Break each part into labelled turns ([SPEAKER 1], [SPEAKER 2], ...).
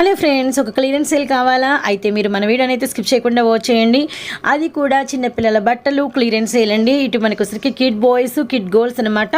[SPEAKER 1] Hello friends ఒక clearance sale కావాలా? అయితే మీరు మన వీడియోని అయితే స్కిప్ చేయకుండా వాచ్ చేయండి. అది కూడా చిన్నపిల్లల బట్టలు క్లియరెన్స్ సేల్ అండి. ఇటు మనకు వచ్చరికి కిడ్ బాయ్స్ కిడ్ గర్ల్స్ అనమాట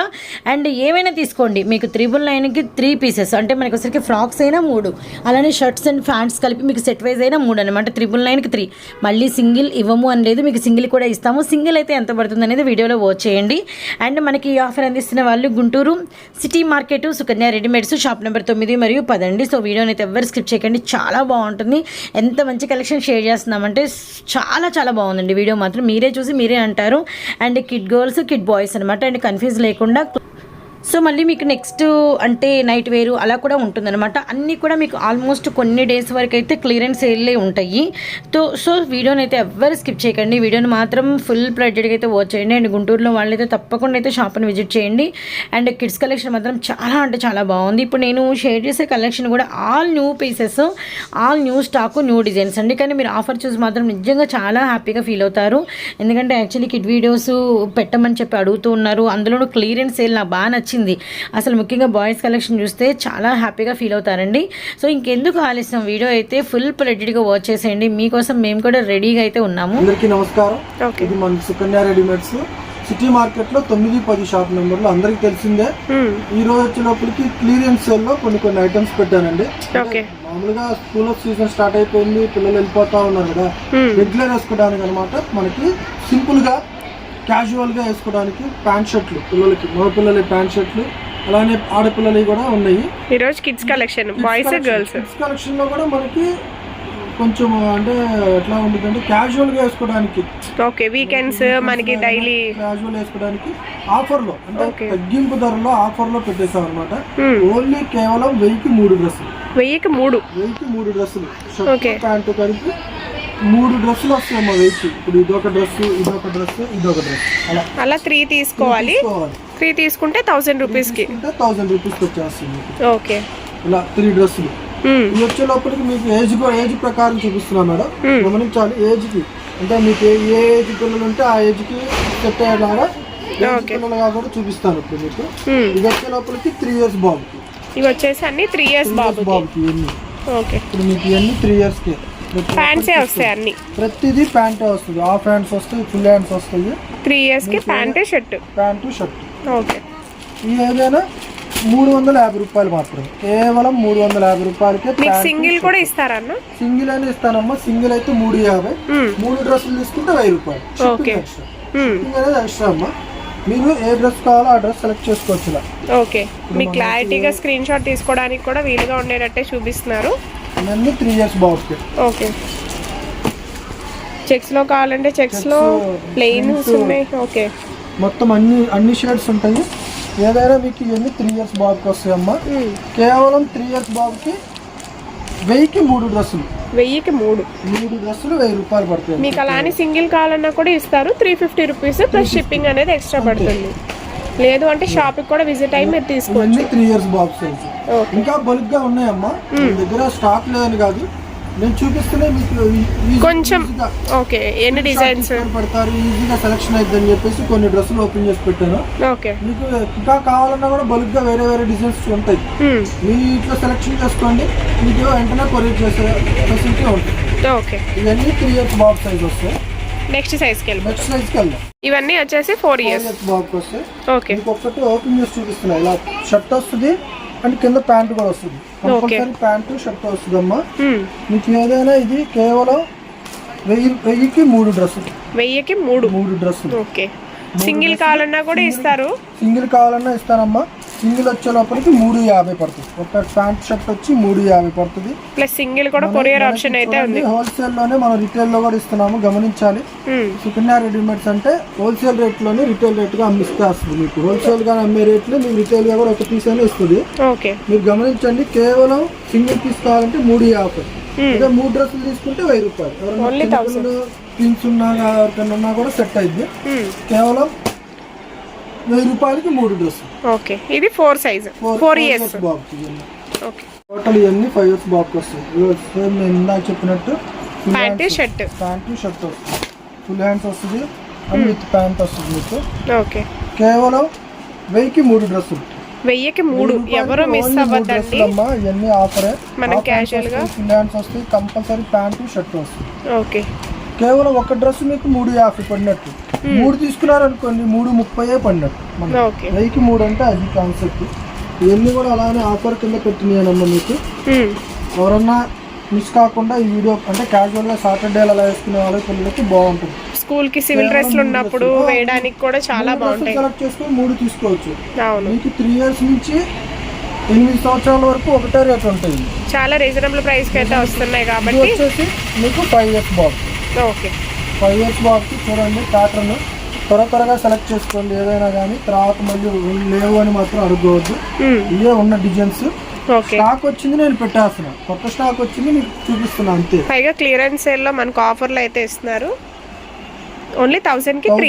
[SPEAKER 1] అండ్ ఏమైనా తీసుకోండి. మీకు త్రిబుల్ నైన్కి త్రీ పీసెస్ అంటే మనకు వచ్చరికి ఫ్రాక్స్ అయినా మూడు. అలానే షర్ట్స్ అండ్ ప్యాంట్స్ కలిపి మీకు సెట్ వైజ్ అయినా మూడు అనమాట త్రిబుల్ నైన్కి త్రీ. మళ్ళీ సింగిల్ ఇవ్వము అని లేదు మీకు సింగిల్ కూడా ఇస్తాము. సింగిల్ అయితే ఎంత పడుతుంది అనేది వీడియోలో వాచ్ చేయండి. అండ్ మనకి ఈ ఆఫర్ అందిస్తున్న వాళ్ళు Guntur city market Sukanya readymades shop number తొమ్మిది మరియు పదండి సో వీడియోని అయితే ఎవరు స్కిప్ చేయకండి చాలా బాగుంటుంది. ఎంత మంచి కలెక్షన్ షేర్ చేస్తున్నామంటే చాలా చాలా బాగుందండి. వీడియో మాత్రం మీరే చూసి మీరే అంటారు. And kid girls kid boys అనమాట అండ్ కన్ఫ్యూజ్ లేకుండా సో మళ్ళీ మీకు నెక్స్ట్ అంటే నైట్ వేరు అలా కూడా ఉంటుందన్నమాట. అన్నీ కూడా మీకు ఆల్మోస్ట్ కొన్ని డేస్ వరకు అయితే క్లియరెన్స్ సేల్లే ఉంటాయి. తో సో వీడియోని అయితే ఎవ్వరు స్కిప్ చేయకండి. వీడియోని మాత్రం ఫుల్ ప్లెడ్జెడ్గా అయితే వాచ్ చేయండి. అండ్ గుంటూరులో వాళ్ళైతే తప్పకుండా అయితే షాప్ని విజిట్ చేయండి. అండ్ కిడ్స్ కలెక్షన్ మాత్రం చాలా అంటే చాలా బాగుంది. ఇప్పుడు నేను షేర్ చేసే కలెక్షన్ కూడా all new pieces all new stock new designs అండి. కానీ మీరు ఆఫర్ చూసి మాత్రం నిజంగా చాలా హ్యాపీగా ఫీల్ అవుతారు. ఎందుకంటే యాక్చువల్లీ కిడ్ వీడియోస్ పెట్టమని చెప్పి అడుగుతూ ఉన్నారు. అందులోనూ క్లియరెన్స్ సేల్ నాకు బాగా నచ్చింది. అసలు ముఖ్యంగా బాయ్స్ కలెక్షన్ చూస్తే చాలా హ్యాపీగా ఫీల్ అవుతారండి. సో ఇంకెందుకు ఆలస్యం? వీడియో అయితే ఫుల్ ప్రెడ్గా వాచ్ చేసేయండి. మీకోసం మేము కూడా రెడీగా అయితే ఉన్నాము.
[SPEAKER 2] అందరికీ నమస్కారం.
[SPEAKER 3] ఓకే.
[SPEAKER 2] ఇది మన సుకన్య రెడీమేడ్స్. సిటీ మార్కెట్లో తొమ్మిది పది షాప్ నెంబర్లు అందరికి తెలిసిందే. ఈ రోజు వచ్చేటప్పటికి క్లియరెన్స్ సేల్లో కొన్ని కొన్ని ఐటమ్స్ పెట్టానండి.
[SPEAKER 3] ఓకే.
[SPEAKER 2] మామూలుగా స్కూల్ ఆఫ్ సీజన్ స్టార్ట్ అయిపోయింది పిల్లలు వెళ్ళిపోతా ఉన్నారు కదా. రెగ్యులర్ వేసుకోవడానికి అనమాట మనకి సింపుల్గా క్యాజువల్గా వేసుకోవడానికి ప్యాంట్ షర్ట్లు పిల్లలకి మగ పిల్లల ప్యాంట్ షర్ట్లు అలానే ఆడపిల్లలవి కూడా ఉన్నాయి.
[SPEAKER 3] ఈరోజు kids collection boys girls
[SPEAKER 2] kids కలెక్షన్లో కూడా మనకి కొంచెం అంటే ఎట్లా ఉంటుందంటే క్యాజువల్గా వేసుకోవడానికి.
[SPEAKER 3] ఓకే వీకెండ్స్ మనకి డైలీ
[SPEAKER 2] క్యాజువల్ వేసుకోవడానికి ఆఫర్లో అంటే. తగ్గింపు ధరలో ఆఫర్లో పెట్టేసాం అనమాట
[SPEAKER 3] Hmm.
[SPEAKER 2] ఓన్లీ కేవలం వెయ్యికి మూడు డ్రెస్సులు.
[SPEAKER 3] వెయ్యికి మూడు.
[SPEAKER 2] వెయ్యికి మూడు డ్రెస్సులు. షర్ట్ ప్యాంటు కలిపి మూడు డ్రెస్సులు వస్తాయి మా వెయ్యికి ఇప్పుడు ఇదొక డ్రెస్ ఇదొక డ్రెస్ ఇదొక డ్రెస్. అలా.
[SPEAKER 3] అలా త్రీ తీసుకోవాలి. త్రీ తీసుకుంటే థౌసండ్ రూపీస్కి
[SPEAKER 2] థౌసండ్ రూపీస్కి వచ్చేస్తుంది.
[SPEAKER 3] ఓకే.
[SPEAKER 2] ఇలా త్రీ డ్రెస్సులు.
[SPEAKER 3] మ్మ్.
[SPEAKER 2] ఇది వచ్చే లోపలికి మీకు ఏజ్ ఏజ్ ప్రకారం చూపిస్తున్నా మేడం.
[SPEAKER 3] Hmm.
[SPEAKER 2] గమనించాలి ఏజ్కి. అంటే మీకు ఏ ఏజ్ పిల్లలు ఉంటే ఆ ఏజ్కి సెట్ అయ్యేలాగా కూడా చూపిస్తాను ఇప్పుడు మీకు.
[SPEAKER 3] మ్మ్.
[SPEAKER 2] ఇది వచ్చే లోపలికి త్రీ ఇయర్స్ బాబుకి.
[SPEAKER 3] ఇవి వచ్చేసి అన్ని త్రీ ఇయర్స్
[SPEAKER 2] ఇయర్స్
[SPEAKER 3] బాబుకి.
[SPEAKER 2] బాబుకి ఇవన్నీ.
[SPEAKER 3] ఓకే
[SPEAKER 2] ఇప్పుడు మీకు ఇవన్నీ త్రీ ఇయర్స్ ఒక్కరికి
[SPEAKER 3] వస్తాయి అన్ని.
[SPEAKER 2] ప్రతిదీ ప్యాంటే వస్తుంది. హాఫ్ హ్యాండ్స్ వస్తాయి ఫుల్ హ్యాండ్స్ వస్తాయి.
[SPEAKER 3] త్రీ ఇయర్స్కి pant shirt
[SPEAKER 2] pant shirt
[SPEAKER 3] okay.
[SPEAKER 2] ఈ ఏదైనా మూడు వందల యాభై రూపాయలు మాత్రమే. కేవలం మూడు వందల యాభై రూపాయలకే
[SPEAKER 3] సింగిల్ కూడా ఇస్తారన్న?
[SPEAKER 2] సింగిల్ అయినా ఇస్తానమ్మా. సింగిల్ అయితే మూడు యాభై. మూడు డ్రెస్సులు తీసుకుంటే వెయ్యి రూపాయలు. షిప్పింగ్ అనేది ఎక్స్ట్రా అమ్మా. మీరు ఏ డ్రెస్ కావాలో ఆ డ్రెస్ సెలెక్ట్ చేసుకోవచ్చు
[SPEAKER 3] ఓకే. మీ క్లారిటీగా స్క్రీన్ షాట్ తీసుకోవడానికి కూడా వీలుగా ఉండేటట్టే చూపిస్తున్నారు.
[SPEAKER 2] ఇవన్నీ త్రీ ఇయర్స్ బాగుంది
[SPEAKER 3] ఓకే. చెక్స్లో కావాలంటే చెక్స్లో
[SPEAKER 2] prints.
[SPEAKER 3] ఉన్నాయి ఓకే.
[SPEAKER 2] మొత్తం అన్ని అన్ని షేడ్స్ ఉంటాయి. ఏదైనా మీకు ఇవన్నీ త్రీ ఇయర్స్ బాబుకి వస్తాయి అమ్మా
[SPEAKER 3] మ్మ్.
[SPEAKER 2] కేవలం త్రీ ఇయర్స్ బాబుకి వెయ్యికి మూడు డ్రెస్సులు.
[SPEAKER 3] వెయ్యికి మూడు.
[SPEAKER 2] మూడు డ్రెస్సులు వెయ్యి రూపాయలు పడతాయి.
[SPEAKER 3] మీకు అలానే సింగిల్ కావాలన్నా కూడా ఇస్తారు. Three fifty rupees plus shipping అనేది ఎక్స్ట్రా పడుతుంది. లేదు అంటే షాప్కి కూడా విజిట్ అయ్యి మీరు తీసుకోవచ్చు.
[SPEAKER 2] త్రీ ఇయర్స్
[SPEAKER 3] ఓకే
[SPEAKER 2] ఇంకా బల్క్గా ఉన్నాయమ్మా. మీ దగ్గర స్టాక్ లేదని కాదు. నేను చూపిస్తేనే మీకు
[SPEAKER 3] కొంచెం ఓకే ఎన్ని డిజైన్స్
[SPEAKER 2] పడతారు. ఈజీగా సెలక్షన్ అవుతుందని చెప్పేసి కొన్ని డ్రెస్సులు ఓపెన్ చేసి పెట్టాను.
[SPEAKER 3] ఓకే
[SPEAKER 2] మీకు ఇంకా కావాలన్నా కూడా బల్క్గా వేరే వేరే డిజైన్స్ ఉంటాయి.
[SPEAKER 3] మ్మ్.
[SPEAKER 2] మీ ఇట్లా సెలెక్షన్ చేసుకోండి. మీకు వెంటనే కొరియర్ చేసే ఫెసిలిటీ ఉంటుంది.
[SPEAKER 3] ఓకే
[SPEAKER 2] ఇవన్నీ త్రీ ఇయర్స్ బాబు సైజ్ వస్తాయి.
[SPEAKER 3] నెక్స్ట్ సైజ్కి వెళ్ళిపో.
[SPEAKER 2] నెక్స్ట్ సైజ్కి వెళ్దాం.
[SPEAKER 3] ఇవన్నీ వచ్చేసి ఫోర్ ఇయర్స్ ఓకే
[SPEAKER 2] ఓపెన్ చేసి చూపిస్తున్నా ఇలా షర్ట్ వస్తుంది అండ్ కింద ప్యాంట్ కూడా వస్తుంది. కంపల్సరీ ప్యాంటు షర్ట్ వస్తుంది అమ్మా
[SPEAKER 3] మ్మ్.
[SPEAKER 2] మీకు ఏదైనా ఇది కేవలం వెయ్యి వెయ్యికి మూడు డ్రెస్సులు.
[SPEAKER 3] వెయ్యికి మూడు.
[SPEAKER 2] మూడు డ్రెస్సులు.
[SPEAKER 3] ఓకే సింగిల్ కావాలన్నా కూడా ఇస్తారు.
[SPEAKER 2] సింగిల్ కావాలన్నా ఇస్తానమ్మా. సింగిల్ వచ్చే లోపలికి మూడు యాభై పడుతుంది. ఒక ప్యాంట్ షర్ట్ వచ్చి మూడు యాభై పడుతుంది.
[SPEAKER 3] ప్లస్ సింగిల్ కూడా కొరియర్ ఆప్షన్ అయితే ఉంది.
[SPEAKER 2] హోల్సేల్లోనే మనం రిటైల్లో కూడా ఇస్తున్నాము గమనించాలి. సుకన్య రెడీమేడ్స్ అంటే హోల్సేల్ రేట్లోనే రిటైల్ రేట్గా అమ్మిస్తే వస్తుంది మీకు. హోల్సేల్గా అమ్మే రేట్లు మీకు రిటైల్గా కూడా ఒక పీస్ అయినా ఇస్తుంది మీరు గమనించండి కేవలం సింగిల్ పీస్ కావాలంటే మూడు యాభై. అదే మూడు డ్రెస్సులు తీసుకుంటే వెయ్యి రూపాయలు. ఎవరైనా పిన్స్ ఉన్నా ఎవరికైనా ఉన్నా కూడా సెట్ అయింది. కేవలం వెయ్యి రూపాయలకి మూడు డ్రెస్సులు.
[SPEAKER 3] ఓకే. ఇది ఫోర్ సైజ్ ఫోర్ ఇయర్స్
[SPEAKER 2] బాబుకి ఇవన్నీ
[SPEAKER 3] ఓకే.
[SPEAKER 2] టోటల్ ఇవన్నీ ఫైవ్ ఇయర్స్ బాబుకి వస్తాయి. ఇదిగో సేమ్ నేను ఇందాక చెప్పినట్టు
[SPEAKER 3] ప్యాంట్ షర్ట్
[SPEAKER 2] ప్యాంటు షర్ట్ వస్తుంది ఫుల్ హ్యాండ్స్ వస్తుంది అండ్ విత్ ప్యాంట్ వస్తుంది మీకు.
[SPEAKER 3] ఓకే.
[SPEAKER 2] కేవలం వెయ్యికి మూడు డ్రెస్సులు.
[SPEAKER 3] వెయ్యికి మూడు. ఎవరు మిస్ అవ్వద్దండి.
[SPEAKER 2] అమ్మా ఇవన్నీ ఆఫరే.
[SPEAKER 3] మనం casual గా-
[SPEAKER 2] ఫుల్ హ్యాండ్స్ వస్తాయి కంపల్సరీ ప్యాంటు షర్ట్ వస్తాయి.
[SPEAKER 3] ఓకే.
[SPEAKER 2] కేవలం ఒక డ్రెస్ మీకు మూడు యాభై పడినట్టు. మూడు తీసుకున్నారనుకోండి మూడు ముప్పై పడినట్టు.
[SPEAKER 3] ఓకే
[SPEAKER 2] వెయ్యికి మూడు అంటే అది కాన్సెప్ట్ ఇవన్నీ కూడా అలానే ఆఫర్ కింద పెట్టినాయనమ్మా మీకు.
[SPEAKER 3] మ్మ్.
[SPEAKER 2] ఎవరన్నా మిస్ కాకుండా ఈ వీడియో అంటే క్యాజువల్గా సాటర్డే అలా వేసుకునే వాళ్ళకి పిల్లలకి బాగుంటుంది.
[SPEAKER 3] స్కూల్కి సివిల్ డ్రెస్లు ఉన్నప్పుడు వేయడానికి కూడా చాలా బాగుంటాయి.
[SPEAKER 2] సెలెక్ట్ చేసుకొని మూడు తీసుకోవచ్చు. మీకు త్రీ ఇయర్స్ నుంచి ఎనిమిది సంవత్సరాల వరకు ఒకటే రేట్ ఉంటుంది.
[SPEAKER 3] చాలా రీజనబుల్ ప్రైస్కి అయితే వస్తున్నాయి కాబట్టి.
[SPEAKER 2] వచ్చేసి మీకు five years box
[SPEAKER 3] okay.
[SPEAKER 2] Five years box చూడండి ప్యాటర్న్ త్వర త్వరగా సెలెక్ట్ చేసుకోండి ఏదైనా కానీ తర్వాత మళ్ళీ లేవు అని మాత్రం అడుగుకోవద్దు
[SPEAKER 3] మ్మ్.
[SPEAKER 2] ఇవే ఉన్న డిజైన్స్ స్టాక్ వచ్చింది నేను పెట్టేస్తున్నా. కొత్త స్టాక్ వచ్చింది మీకు చూపిస్తున్నా అంతే.
[SPEAKER 3] పైగా క్లియరెన్స్ సేల్లో మనకు ఆఫర్లు అయితే ఇస్తున్నారు. ఓన్లీ థౌసండ్కి త్రీ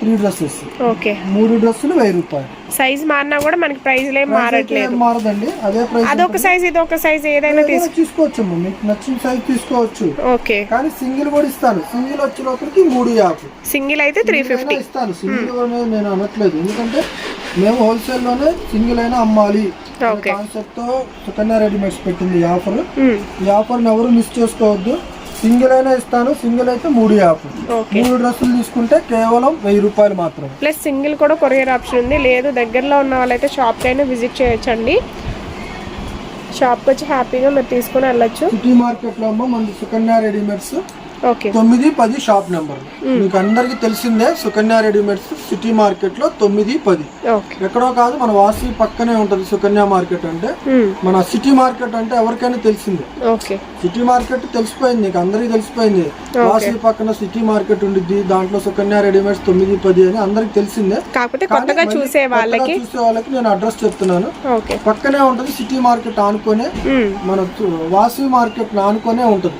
[SPEAKER 2] త్రీ డ్రెస్సెస్
[SPEAKER 3] ఓకే.
[SPEAKER 2] మూడు డ్రెస్సులు వెయ్యి రూపాయలు.
[SPEAKER 3] సైజ్ మారినా కూడా మనకి ప్రైస్ ఏం మారట్లేదు.
[SPEAKER 2] మారదండి. అదే ప్రైస్
[SPEAKER 3] అదొక సైజ్ ఇది ఒక సైజ్ ఏదైనా తీసు
[SPEAKER 2] ఏదైనా తీసుకోవచ్చమ్మా. మీకు నచ్చిన సైజ్ తీసుకోవచ్చు.
[SPEAKER 3] ఓకే.
[SPEAKER 2] కానీ సింగిల్ కూడా ఇస్తాను. సింగిల్ వచ్చే లోపలికి మూడు యాభై.
[SPEAKER 3] సింగిల్ అయితే త్రీ
[SPEAKER 2] సింగిల్
[SPEAKER 3] ఫిఫ్టీ
[SPEAKER 2] ఇస్తాను. సింగిల్ అనేది నేను అనట్లేదు. ఎందుకంటే మేము హోల్సేల్లోనే సింగిల్ అయినా అమ్మాలి. కాన్సెప్ట్తో సుకన్య రెడీమేడ్స్ పెట్టింది ఈ ఆఫర్
[SPEAKER 3] మ్మ్.
[SPEAKER 2] ఈ ఆఫర్ ఎవరు మిస్ చేసుకోవద్దు. సింగిల్ అయినా ఇస్తాను సింగిల్ అయితే మూడు యాభై మూడు డ్రెస్సులు తీసుకుంటే కేవలం వెయ్యి రూపాయలు మాత్రమే.
[SPEAKER 3] ప్లస్ సింగిల్ కూడా కొరియర్ ఆప్షన్ ఉంది. లేదు దగ్గరలో ఉన్న వాళ్ళైతే షాప్కి అయినా విజిట్ చేయొచ్చండి. షాప్కి వచ్చి హ్యాపీగా మీరు తీసుకొని వెళ్ళొచ్చు.
[SPEAKER 2] సిటీ మార్కెట్లో అమ్మ మన సుకన్య రెడీమేడ్స్. తొమ్మిది పది షాప్ నెంబర్ మీకు అందరికి తెలిసిందే సుకన్య రెడీమేడ్స్ సిటీ మార్కెట్లో తొమ్మిది పది. ఎక్కడో కాదు మన వాసి పక్కనే ఉంటది సుకన్య మార్కెట్ అంటే. మన సిటీ మార్కెట్ అంటే ఎవరికైనా తెలిసిందే. సిటీ మార్కెట్ తెలిసిపోయింది నీకు అందరికి తెలిసిపోయింది. వాసి పక్కన సిటీ మార్కెట్ ఉండిద్ది దాంట్లో సుకన్య రెడీమేడ్స్ తొమ్మిది పది అని అందరికి తెలిసిందే.
[SPEAKER 3] కాకపోతే కొత్తగా చూసే వాళ్ళకి
[SPEAKER 2] చూసే వాళ్ళకి నేను అడ్రస్ చెప్తున్నాను. పక్కనే ఉంటది సిటీ మార్కెట్ ఆనుకొనే. మన వాసి మార్కెట్ ఆనుకొనే ఉంటది.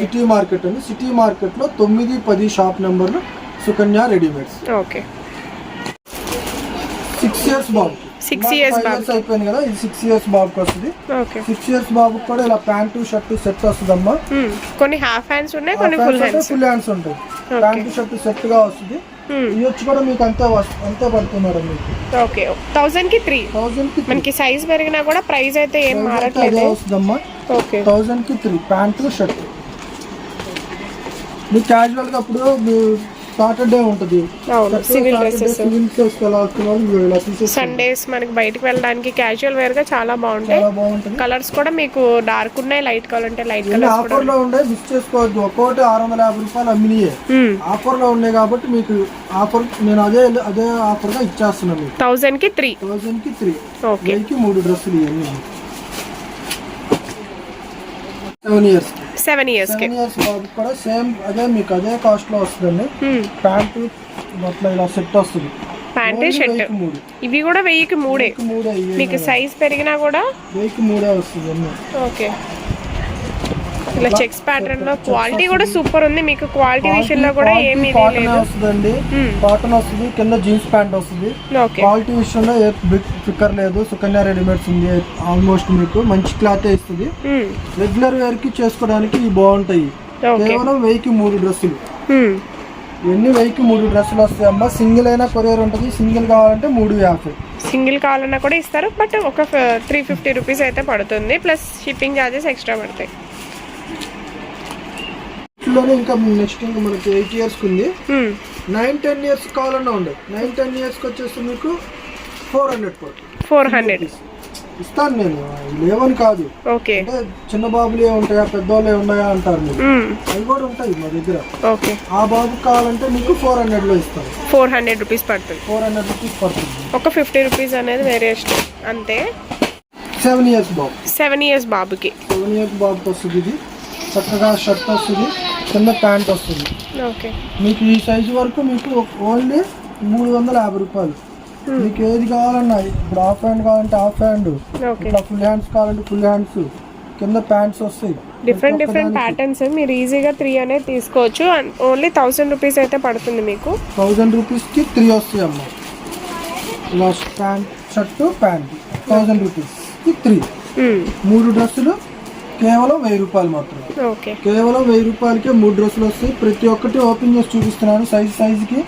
[SPEAKER 2] సిటీ మార్కెట్ అని సిటీ మార్కెట్లో తొమ్మిది పది షాప్ నెంబర్లు Sukanya readymades.
[SPEAKER 3] Okay.
[SPEAKER 2] Six years బాబు.
[SPEAKER 3] సిక్స్ ఇయర్స్ బాబు
[SPEAKER 2] అయిపోయింది కదా ఇది సిక్స్ ఇయర్స్ బాబుకి వస్తుంది.
[SPEAKER 3] ఓకే.
[SPEAKER 2] సిక్స్ ఇయర్స్ బాబుకి కూడా ఇలా ప్యాంటు షర్ట్ సెట్ వస్తుందమ్మా.
[SPEAKER 3] మ్మ్. కొన్ని హాఫ్ హ్యాండ్స్ ఉన్నాయి కొన్ని ఫుల్ హ్యాండ్స్
[SPEAKER 2] ఫుల్ హ్యాండ్స్ ఉంటాయి. ప్యాంటు షర్ట్ సెట్గా వస్తుంది.
[SPEAKER 3] మ్మ్.
[SPEAKER 2] ఇవి వచ్చి కూడా మీకు అంతే అంతే మీకు.
[SPEAKER 3] ఓకే. థౌజండ్కి త్రీ
[SPEAKER 2] థౌజండ్కి
[SPEAKER 3] మనకి సైజ్ పెరిగినా కూడా ప్రైస్ అయితే ఏం మారట్లేదు.
[SPEAKER 2] వస్తుందమ్మా.
[SPEAKER 3] ఓకే.
[SPEAKER 2] థౌజండ్కి త్రీ ప్యాంటు షర్ట్ మీకు క్యాజువల్గా అప్పుడు సాటర్డే ఉంటుంది.
[SPEAKER 3] సివిల్ డ్రెస్సెస్ సండేస్ మనకి బయటకు వెళ్ళడానికి క్యాజువల్ వేర్గా చాలా బాగుంటాయి. కలర్స్ కూడా మీకు డార్క్ ఉన్నాయి లైట్ కలర్ అంటే లైట్ కూడా
[SPEAKER 2] ఆఫర్లో ఉండే మిస్ చేసుకోవద్దు. ఒక్కోటి ఆరు వందల యాభై రూపాయలు అమ్మినాయే. ఆఫర్లో ఉన్నాయి కాబట్టి మీకు ఆఫర్ నేను అదే అదే ఆఫర్గా ఇచ్చేస్తున్నాను మీకు.
[SPEAKER 3] థౌజండ్కి త్రీ
[SPEAKER 2] థౌజండ్కి త్రీ
[SPEAKER 3] ఓకే
[SPEAKER 2] మూడు డ్రెస్సులు ఇవన్నీ. Seven years
[SPEAKER 3] seven years
[SPEAKER 2] years కూడా సేమ్ అదే మీకు అదే కాస్ట్లో వస్తుందండి. ప్యాంటు అట్లా ఇలా సెట్ వస్తుంది.
[SPEAKER 3] ప్యాంట్ షర్ట్ ఇవి కూడా వెయ్యికి మూడే. మీకు సైజ్ పెరిగినా కూడా?
[SPEAKER 2] వెయ్యికి మూడే వస్తుంది
[SPEAKER 3] ఓకే ఇలా చెక్స్ ప్యాటర్న్లో క్వాలిటీ కూడా సూపర్ ఉంది. మీకు క్వాలిటీ విషయంలో కూడా ఏమీ
[SPEAKER 2] కాటన్
[SPEAKER 3] లేదు.
[SPEAKER 2] వస్తుందండి కాటన్ వస్తుంది కింద జీన్స్ ప్యాంట్ వస్తుంది క్వాలిటీ విషయంలో ఏ ఫిక్కర్ లేదు. సుకన్య రెడీమేడ్స్ ఉంది. ఆల్మోస్ట్ మీకు మంచి క్లాత్ ఇస్తుంది. రెగ్యులర్ వేర్కి చేసుకోవడానికి ఇవి బాగుంటాయి. కేవలం వెయ్యికి మూడు డ్రెస్సులు. ఎన్ని వెయ్యికి మూడు డ్రెస్సులు వస్తాయి అమ్మా? సింగిల్ అయినా కొరియర్ ఉంటుంది. సింగిల్ కావాలంటే మూడు యాభై.
[SPEAKER 3] సింగిల్ కావాలన్నా కూడా ఇస్తారు. బట్ ఒక త్రీ ఫిఫ్టీ రూపీస్ అయితే పడుతుంది. ప్లస్ షిప్పింగ్ ఛార్జెస్ ఎక్స్ట్రా పడతాయి.
[SPEAKER 2] ఇంట్లోనే ఇంకా నెక్స్ట్ ఇంకా మనకి ఎయిట్ ఇయర్స్ ఉంది. నైన్ టెన్ ఇయర్స్ కావాలన్నా ఉండదు నైన్ టెన్ ఇయర్స్కి వచ్చేసి మీకు ఫోర్ హండ్రెడ్ పడుతుంది.
[SPEAKER 3] Four hundred.
[SPEAKER 2] ఇస్తాను నేను. లేవని కాదు.
[SPEAKER 3] ఓకే.
[SPEAKER 2] అంటే చిన్న బాబులే ఉంటాయా పెద్దోళ్ళే ఉన్నాయా అంటారు మీరు. అవి కూడా ఉంటాయి మా దగ్గర.
[SPEAKER 3] ఓకే.
[SPEAKER 2] ఆ బాబుకి కావాలంటే మీకు ఫోర్ హండ్రెడ్లో ఇస్తాను.
[SPEAKER 3] ఫోర్ హండ్రెడ్ రూపీస్ పడుతుంది.
[SPEAKER 2] ఫోర్ హండ్రెడ్ రూపీస్ పడుతుంది.
[SPEAKER 3] ఒక ఫిఫ్టీ రూపీస్ అనేది వేరియేషన్. అంతే.
[SPEAKER 2] సెవెన్ ఇయర్స్ బాబు.
[SPEAKER 3] సెవెన్ ఇయర్స్ బాబుకి.
[SPEAKER 2] సెవెన్ ఇయర్స్ బాబుకి వస్తుంది ఇది. చక్కగా షర్ట్ వస్తుంది. కింద ప్యాంట్ వస్తుంది.
[SPEAKER 3] ఓకే.
[SPEAKER 2] మీకు ఈ సైజు వరకు మీకు ఓన్లీ మూడు వందల యాభై రూపాయలు. మీకు ఏది కావాలన్నా ఇప్పుడు హాఫ్ హ్యాండ్ కావాలంటే హాఫ్ హ్యాండ్
[SPEAKER 3] ఓకే.
[SPEAKER 2] ఇట్లా ఫుల్ హ్యాండ్స్ కావాలంటే ఫుల్ హ్యాండ్స్ కింద ప్యాంట్స్ వస్తాయి.
[SPEAKER 3] డిఫరెంట్ డిఫరెంట్ ప్యాటర్న్స్ మీరు ఈజీగా త్రీ అనేది తీసుకోవచ్చు. ఓన్లీ థౌసండ్ రూపీస్ అయితే పడుతుంది మీకు.
[SPEAKER 2] థౌజండ్ రూపీస్కి త్రీ వస్తాయి అమ్మ. ప్యాంట్ షర్ట్ ప్యాంట్ థౌజండ్ రూపీస్కి త్రీ మూడు డ్రెస్సులు కేవలం వెయ్యి రూపాయలు మాత్రమే.
[SPEAKER 3] ఓకే.
[SPEAKER 2] కేవలం వెయ్యి రూపాయలకే మూడు డ్రెస్సులు వస్తాయి. ప్రతి ఒక్కటి ఓపెన్ చేసి చూపిస్తున్నాను సైజ్ సైజుకి.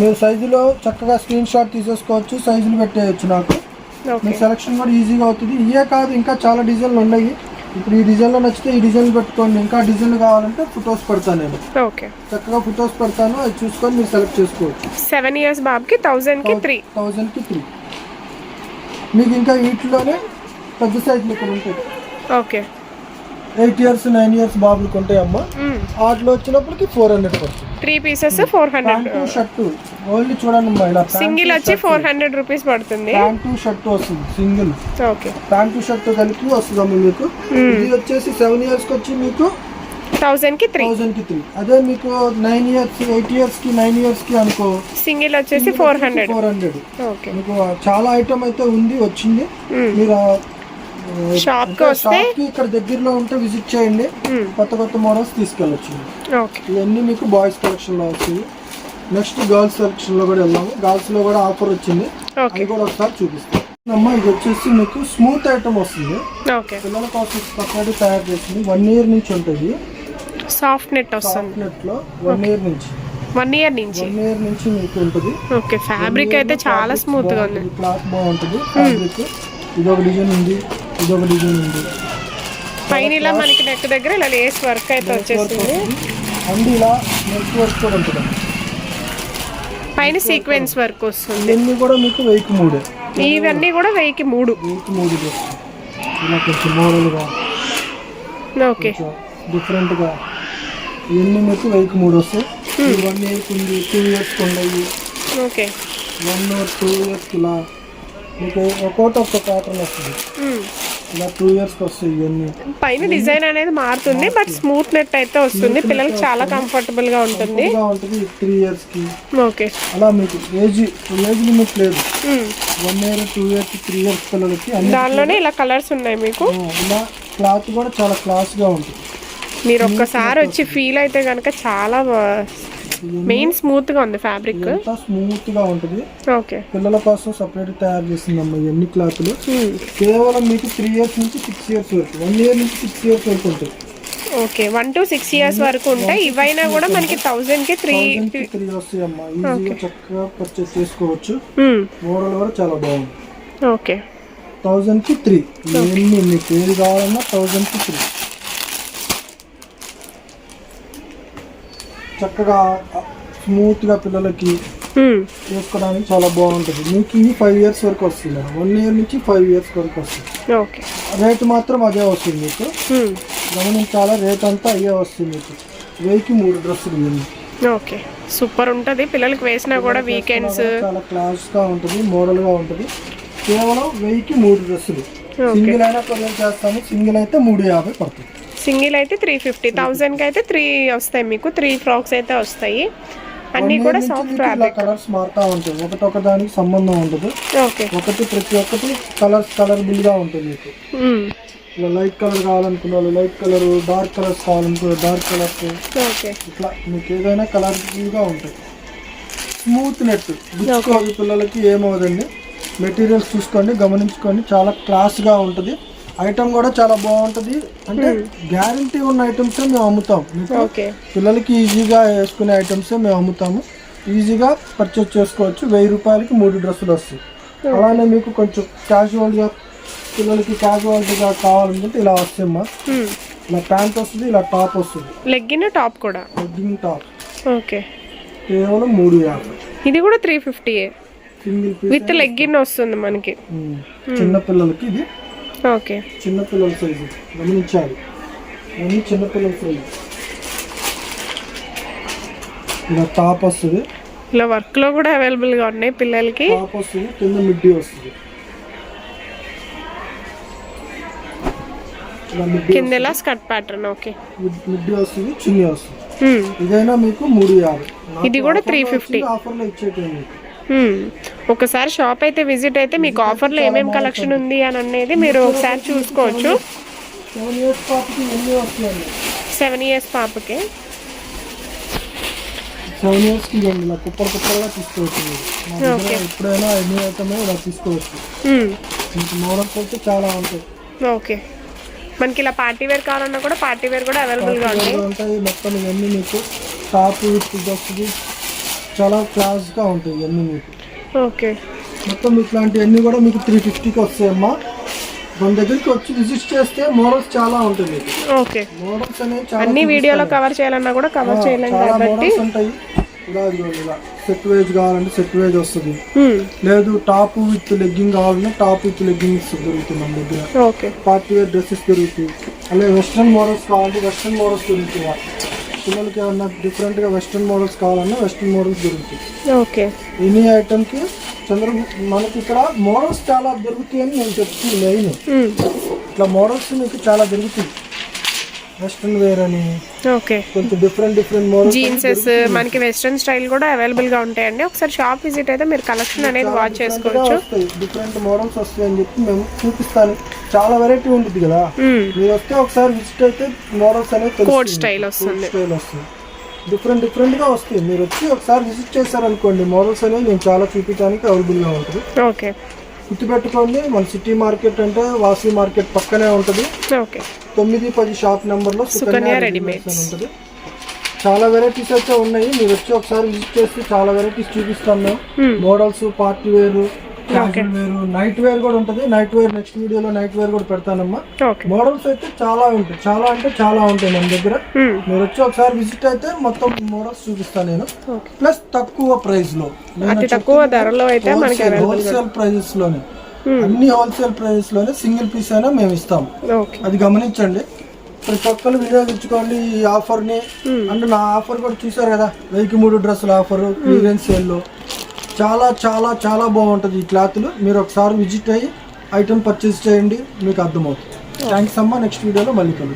[SPEAKER 2] మీరు సైజులో చక్కగా స్క్రీన్ షాట్ తీసేసుకోవచ్చు సైజులు పెట్టేయచ్చు నాకు.
[SPEAKER 3] ఓకే.
[SPEAKER 2] మీ సెలక్షన్ కూడా ఈజీగా అవుతుంది. ఇవే కాదు ఇంకా చాలా డిజైన్లు ఉన్నాయి. ఇప్పుడు ఈ డిజైన్లో నచ్చితే ఈ డిజైన్ పెట్టుకోండి. ఇంకా డిజైన్లు కావాలంటే ఫొటోస్ పెడతాను నేను.
[SPEAKER 3] ఓకే.
[SPEAKER 2] చక్కగా ఫొటోస్ పెడతాను. అది చూసుకొని మీరు సెలెక్ట్ చేసుకోవచ్చు.
[SPEAKER 3] సెవెన్ ఇయర్స్ బాబుకి థౌజండ్కి త్రీ.
[SPEAKER 2] థౌజండ్కి త్రీ. మీకు ఇంకా వీటిలోనే పెద్ద సైజులు ఇక్కడ ఉంటాయి.
[SPEAKER 3] Okay.
[SPEAKER 2] Eight years nine years బాబులకు ఉంటాయి అమ్మ. వాటిలో వచ్చినప్పటికి ఫోర్ హండ్రెడ్ పడుతుంది.
[SPEAKER 3] Three pieces four hundred.
[SPEAKER 2] Shirt. Only చూడండి అమ్మా ఇలా
[SPEAKER 3] సింగిల్ వచ్చి ఫోర్ హండ్రెడ్ రూపీస్ పడుతుంది.
[SPEAKER 2] ప్యాంటు షర్ట్ వస్తుంది సింగిల్.
[SPEAKER 3] ఓకే.
[SPEAKER 2] ప్యాంటు షర్ట్ కలిపి వస్తుంది అమ్మ మీకు. ఇది వచ్చేసి సెవెన్ ఇయర్స్కి వచ్చి మీకు
[SPEAKER 3] థౌజండ్కి త్రీ.
[SPEAKER 2] థౌజండ్కి త్రీ. అదే మీకు నైన్ ఇయర్స్ ఎయిట్ ఇయర్స్కి నైన్ ఇయర్స్కి అనుకో.
[SPEAKER 3] సింగిల్ వచ్చేసి four hundred.
[SPEAKER 2] Four hundred.
[SPEAKER 3] Okay.
[SPEAKER 2] మీకు చాలా ఐటమ్ అయితే ఉంది వచ్చింది. మీరు
[SPEAKER 3] షాప్కి వస్తే
[SPEAKER 2] ఇక్కడ దగ్గరలో ఉంటే విజిట్ చేయండి. కొత్త కొత్త మోడల్స్ తీసుకెళ్ళొచ్చు.
[SPEAKER 3] ఓకే
[SPEAKER 2] ఇవన్నీ మీకు బాయ్స్ కలెక్షన్లో వస్తాయి నెక్స్ట్ గర్ల్స్ కలెక్షన్లో కూడా వెళ్దాము. గర్ల్స్లో కూడా ఆఫర్ వచ్చింది. అది కూడా ఒకసారి చూపిస్తాను అమ్మా ఇది వచ్చేసి మీకు స్మూత్ ఐటమ్ వస్తుంది.
[SPEAKER 3] ఓకే
[SPEAKER 2] పిల్లల కోసం సపరేట్ తయారు చేసింది. వన్ ఇయర్ నుంచి ఉంటుంది.
[SPEAKER 3] సాఫ్ట్ నెట్ వస్తుంది.
[SPEAKER 2] సాఫ్ట్ నెట్లో వన్ ఇయర్ నుంచి.
[SPEAKER 3] వన్ ఇయర్ నుంచి?
[SPEAKER 2] వన్ ఇయర్ నుంచి మీకు ఉంటుంది.
[SPEAKER 3] ఓకే ఫ్యాబ్రిక్ అయితే చాలా స్మూత్గా ఉంది.
[SPEAKER 2] క్లాత్ బాగుంటుంది. ఫ్యాబ్రిక్ ఇదొక డిజైన్ ఉంది. ఇదొక డిజైన్ ఉంది.
[SPEAKER 3] పైన ఇలా మనకి నెక్ దగ్గర ఇలా లేస్ వర్క్ అయితే వచ్చేసింది.
[SPEAKER 2] అండ్ ఇలా నెట్ వర్క్ కూడా ఉంటుంది
[SPEAKER 3] పైన సీక్వెన్స్ వర్క్ వస్తుంది.
[SPEAKER 2] ఇవన్నీ కూడా మీకు వెయ్యికి మూడే.
[SPEAKER 3] ఇవన్నీ కూడా వెయ్యికి మూడు.
[SPEAKER 2] వెయ్యికి మూడు ఇలా కొంచెం మోడల్గా.
[SPEAKER 3] ఓకే.
[SPEAKER 2] డిఫరెంట్గా ఇవన్నీ మీకు వెయ్యికి మూడు వస్తాయి. వన్ ఇయర్కి ఉంది టూ ఇయర్స్కి ఉన్నాయి
[SPEAKER 3] ఓకే.
[SPEAKER 2] వన్ టూ ఇయర్స్కి ఇలా. మీకు ఒక్కొక్కటి ఒక్క ప్యాటర్న్ వస్తుంది. ఇలా టూ ఇయర్స్కి వస్తాయి ఇవన్నీ.
[SPEAKER 3] పైన డిజైన్ అనేది మారుతుంది బట్ స్మూత్ నెట్ అయితే వస్తుంది. పిల్లలకి చాలా కంఫర్టబుల్గా ఉంటుంది.
[SPEAKER 2] ఇలా ఉంటుంది త్రీ ఇయర్స్కి
[SPEAKER 3] ఓకే.
[SPEAKER 2] అలా మీకు ఏజ్ ఏజ్ లిమిట్ లేదు. One year two years three years పిల్లలకి అన్ని
[SPEAKER 3] దానిలోనే ఇలా కలర్స్ ఉన్నాయి మీకు.
[SPEAKER 2] ఇలా క్లాత్ కూడా చాలా క్లాస్గా ఉంటుంది.
[SPEAKER 3] మీరు ఒక్కసారి వచ్చి ఫీల్ అయితే కనుక చాలా మెయిన్ స్మూత్గా ఉంది ఫ్యాబ్రిక్
[SPEAKER 2] ఎంత స్మూత్గా ఉంటుంది.
[SPEAKER 3] ఓకే
[SPEAKER 2] పిల్లల కోసం సపరేట్ తయారు చేసిందమ్మా ఇవన్నీ క్లాత్లు కేవలం మీకు త్రీ ఇయర్స్ నుంచి సిక్స్ ఇయర్స్ వరకు వన్ ఇయర్ నుంచి సిక్స్ ఇయర్స్ వరకు ఉంటాయి.
[SPEAKER 3] Okay one to six years వరకు ఉంటాయి. ఇవైనా కూడా మనకి థౌజండ్కి త్రీ
[SPEAKER 2] త్రీ వస్తాయి అమ్మా ఈజీగా చక్కగా పర్చేస్ చేసుకోవచ్చు. మోడల్ కూడా చాలా బాగుంది.
[SPEAKER 3] ఓకే
[SPEAKER 2] థౌజండ్కి త్రీ ఇవన్నీ మీకు ఏది కావాలన్నా థౌజండ్కి త్రీ చక్కగా స్మూత్గా పిల్లలకి వేసుకోవడానికి చాలా బాగుంటుంది. మీకు ఇవి ఫైవ్ ఇయర్స్ వరకు వస్తుంది వన్ ఇయర్ నుంచి ఫైవ్ ఇయర్స్ వరకు వస్తుంది
[SPEAKER 3] ఓకే.
[SPEAKER 2] రేట్ మాత్రం అదే వస్తుంది మీకు. గమనించాలా? రేట్ అంతా అయ్యే వస్తుంది మీకు. వెయ్యికి మూడు డ్రెస్సులు ఇవన్నీ
[SPEAKER 3] ఓకే. సూపర్ ఉంటుంది. పిల్లలకి వేసినా కూడా వీకెండ్స్
[SPEAKER 2] చాలా క్లాస్గా ఉంటుంది మోడల్గా ఉంటుంది. కేవలం వెయ్యికి మూడు డ్రెస్సులు. సింగిల్ అయినా కొరియర్ చేస్తాము సింగిల్ అయితే మూడు యాభై పడుతుంది.
[SPEAKER 3] సింగిల్ అయితే త్రీ ఫిఫ్టీ థౌజండ్కి అయితే త్రీ వస్తాయి మీకు. త్రీ ఫ్రాక్స్ అయితే వస్తాయి. అన్నీ కూడా సాఫ్ట్ ఫ్యాబ్రిక్
[SPEAKER 2] కలర్స్ మారుతూ ఉంటాయి ఒకటి ఒక దానికి సంబంధం ఉండదు.
[SPEAKER 3] ఓకే
[SPEAKER 2] ఒకటి ప్రతి ఒక్కటి కలర్స్ కలర్బుల్గా ఉంటుంది మీకు. ఇలా లైట్ కలర్ కావాలనుకున్న వాళ్ళు లైట్ కలర్ డార్క్ కలర్స్ కావాలనుకున్న డార్క్ కలర్స్
[SPEAKER 3] ఓకే
[SPEAKER 2] ఇట్లా మీకు ఏదైనా కలర్ఫుల్గా ఉంటాయి స్మూత్ నెట్ పిల్లలకి ఏమవుదండి మెటీరియల్స్ చూసుకోండి గమనించుకోండి. చాలా క్లాస్గా ఉంటుంది. ఐటమ్ కూడా చాలా బాగుంటుంది. అంటే గ్యారంటీ ఉన్న ఐటమ్స్ మేము అమ్ముతాం. పిల్లలకి ఈజీగా వేసుకునే ఐటమ్స్ మేము అమ్ముతాము. ఈజీగా పర్చేస్ చేసుకోవచ్చు. వెయ్యి రూపాయలకి మూడు డ్రెస్సులు వస్తాయి. అలానే మీకు కొంచెం క్యాజువల్గా పిల్లలకి క్యాజువాలిటీగా కావాలనుకుంటే ఇలా వస్తాయమ్మా. ఇలా ప్యాంట్ వస్తుంది ఇలా టాప్ వస్తుంది.
[SPEAKER 3] లెగ్గిన్ టాప్ కూడా?
[SPEAKER 2] Wedding top
[SPEAKER 3] okay.
[SPEAKER 2] కేవలం మూడు యాభై.
[SPEAKER 3] ఇది కూడా త్రీ ఫిఫ్టీ విత్ లెగ్గిన్ వస్తుంది? మనకి.
[SPEAKER 2] చిన్న పిల్లలకి ఇది
[SPEAKER 3] ఓకే.
[SPEAKER 2] చిన్న పిల్లల సైజు. గమనించాలి. ఇవన్నీ చిన్న పిల్లల సైజు. ఇలా టాప్ వస్తుంది.
[SPEAKER 3] ఇలా వర్క్లో కూడా అవైలబుల్గా ఉన్నాయి పిల్లలకి.
[SPEAKER 2] టాప్ వస్తుంది కింద మిడ్డీ వస్తుంది.
[SPEAKER 3] కింద ఇలా skirt pattern? Okay.
[SPEAKER 2] Mid- midi వస్తుంది చున్నీ వస్తుంది. ఇదైనా మీకు మూడు యాభై.
[SPEAKER 3] ఇది కూడా 350.
[SPEAKER 2] ఆఫర్లో ఇచ్చేటండి
[SPEAKER 3] ఒకసారి షాప్ అయితే విజిట్ అయితే మీకు ఆఫర్లో ఏమేమి కలెక్షన్ ఉంది అని అనేది మీరు ఒకసారి చూసుకోవచ్చు.
[SPEAKER 2] సెవెన్ ఇయర్స్ పాపకి. ఎన్ని వస్తాయండి
[SPEAKER 3] సెవెన్ ఇయర్స్ పాపకి
[SPEAKER 2] సెవెన్ ఇయర్స్కి ఇవ్వండి ఇలా కుప్పలు కుప్పలుగా తీసుకోవచ్చు. ఎప్పుడైనా ఎన్ని ఇలా తీసుకోవచ్చు.
[SPEAKER 3] మ్మ్.
[SPEAKER 2] మీకు మోడల్స్ అయితే చాలా ఉంటాయి.
[SPEAKER 3] ఓకే మనకి ఇలా పార్టీ వేర్ కావాలన్నా కూడా పార్టీ వేర్ కూడా అవైలబుల్గా ఉన్నాయి
[SPEAKER 2] ఇవి ఉంటాయి. మొత్తం ఇవన్నీ మీకు టాప్ చాలా క్లాస్గా ఉంటాయి ఇవన్నీ మీకు.
[SPEAKER 3] ఓకే.
[SPEAKER 2] మొత్తం ఇట్లాంటివన్నీ కూడా మీకు త్రీ ఫిఫ్టీకి వస్తాయమ్మా. మన దగ్గరికి వచ్చి విజిట్ చేస్తే మోడల్స్ చాలా ఉంటుంది
[SPEAKER 3] ఓకే.
[SPEAKER 2] మోడల్స్ అనేవి చాలా
[SPEAKER 3] అన్ని వీడియోలో కవర్ చేయాలన్నా కూడా కవర్ చేయలేం
[SPEAKER 2] చాలా
[SPEAKER 3] కాబట్టి.
[SPEAKER 2] ఉంటాయి. ఇలా ఇదిగోండి ఇలా. సెట్ వేజ్ కావాలంటే సెట్ వేజ్ వస్తుంది. లేదు టాప్ విత్ లెగ్గింగ్ కావాలన్నా టాప్ విత్ లెగ్గింగ్స్ దొరుకుతుంది మన దగ్గర.
[SPEAKER 3] ఓకే.
[SPEAKER 2] పార్టీ వేర్ డ్రెస్సెస్ దొరుకుతాయి. అలాగే వెస్ట్రన్ మోడల్స్ కావాలంటే వెస్ట్రన్ మోడల్స్ దొరుకుతాయి. పిల్లలకి ఏమన్నా డిఫరెంట్గా వెస్ట్రన్ మోడల్స్ కావాలన్నా వెస్ట్రన్ మోడల్స్ దొరుకుతాయి.
[SPEAKER 3] ఓకే.
[SPEAKER 2] ఎనీ ఐటమ్కి చంద్ర మనకి ఇక్కడ మోడల్స్ చాలా దొరుకుతాయి అని నేను మెయిన్
[SPEAKER 3] హ్మ్.
[SPEAKER 2] ఇట్లా మోడల్స్ మీకు చాలా దొరుకుతాయి. వెస్ట్రన్ వేర్ అని
[SPEAKER 3] ఓకే.
[SPEAKER 2] కొంచెం డిఫరెంట్ డిఫరెంట్ మోడల్స్
[SPEAKER 3] జీన్సెస్ మనకి వెస్ట్రన్ స్టైల్ కూడా అవైలబుల్గా ఉంటాయండి. ఒకసారి షాప్ విజిట్ అయితే మీరు కలెక్షన్ అనేది వాచ్ చేసుకోవచ్చు.
[SPEAKER 2] డిఫరెంట్ మోడల్స్ వస్తాయి అని చెప్పి మేము చూపిస్తాను. చాలా వెరైటీ ఉంటుంది కదా.
[SPEAKER 3] హ్మ్.
[SPEAKER 2] మీరు వస్తే ఒకసారి విజిట్ అయితే మోడల్స్ అనేది
[SPEAKER 3] కోట్ స్టైల్ వస్తుంది.
[SPEAKER 2] స్టైల్ వస్తుంది. డిఫరెంట్ డిఫరెంట్గా వస్తాయి మీరు వచ్చి ఒకసారి విజిట్ చేశారనుకోండి మోడల్స్ అనేవి నేను చాలా చూపించడానికి అవైలబుల్గా ఉంటుంది.
[SPEAKER 3] ఓకే
[SPEAKER 2] గుర్తుపెట్టుకోండి మన సిటీ మార్కెట్ అంటే వాసి మార్కెట్ పక్కనే ఉంటుంది.
[SPEAKER 3] ఓకే
[SPEAKER 2] తొమ్మిది పది షాప్ నెంబర్లో
[SPEAKER 3] సుకన్య రెడీమేడ్స్.
[SPEAKER 2] ఉంటుంది. చాలా వెరైటీస్ అయితే ఉన్నాయి. మీరు వచ్చి ఒకసారి విజిట్ చేస్తే చాలా వెరైటీస్ చూపిస్తాం మేము.
[SPEAKER 3] Hmm.
[SPEAKER 2] Models party wear casual wear night wear కూడా ఉంటుంది. నైట్ వేర్ నెక్స్ట్ వీడియోలో నైట్ వేర్ కూడా పెడతానమ్మా. మోడల్స్ అయితే చాలా ఉంటాయి. చాలా అంటే చాలా ఉంటాయి మన దగ్గర.
[SPEAKER 3] హ్మ్.
[SPEAKER 2] మీరు వచ్చి ఒకసారి విజిట్ అయితే మొత్తం మోడల్స్ చూపిస్తాను నేను. ప్లస్ తక్కువ
[SPEAKER 3] ప్రైస్లో. తక్కువ ధరలో అయితే
[SPEAKER 2] హోల్సేల్ ప్రైజెస్లోనే. అన్ని హోల్సేల్ ప్రైజెస్లోనే సింగిల్ పీస్ అయినా మేము ఇస్తాం. అది గమనించండి. ప్రతి ఒక్కరు వినియోగించుకోండి ఈ ఆఫర్ని అంటే నా ఆఫర్ కూడా చూసారు కదా? వెయ్యికి మూడు డ్రెస్సుల ఆఫర్ క్లియరెన్స్ సేల్లో చాలా చాలా చాలా బాగుంటుంది ఈ క్లాత్లు. మీరు ఒకసారి విజిట్ అయ్యి ఐటమ్ పర్చేస్ చేయండి మీకు అర్థమవుతుంది. థ్యాంక్స్ అమ్మా నెక్స్ట్ వీడియోలో మళ్ళీ కలుద్దాం.